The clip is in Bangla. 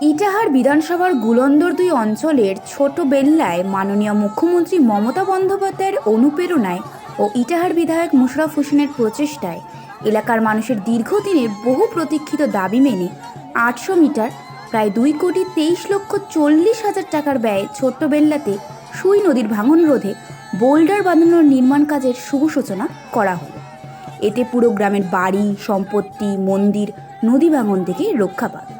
ইটাহার বিধানসভার গুলন্দর দুই অঞ্চলের ছোট বেল্লায় মাননীয় মুখ্যমন্ত্রী মমতা বন্দ্যোপাধ্যায়ের অনুপ্রেরণায় ও ইটাহার বিধায়ক মুশরাফ হোসেনের প্রচেষ্টায় এলাকার মানুষের দীর্ঘদিনের বহু প্রতীক্ষিত দাবি মেনে আটশো মিটার, প্রায় দুই কোটি তেইশ লক্ষ চল্লিশ হাজার টাকার ব্যয়ে ছোট্ট বেল্লাতে সুই নদীর ভাঙন রোধে বোল্ডার বাঁধানোর নির্মাণ কাজের শুভ সূচনা করা হল এতে পুরো গ্রামের বাড়ি, সম্পত্তি, মন্দির, নদী ভাঙন থেকে রক্ষা পাবে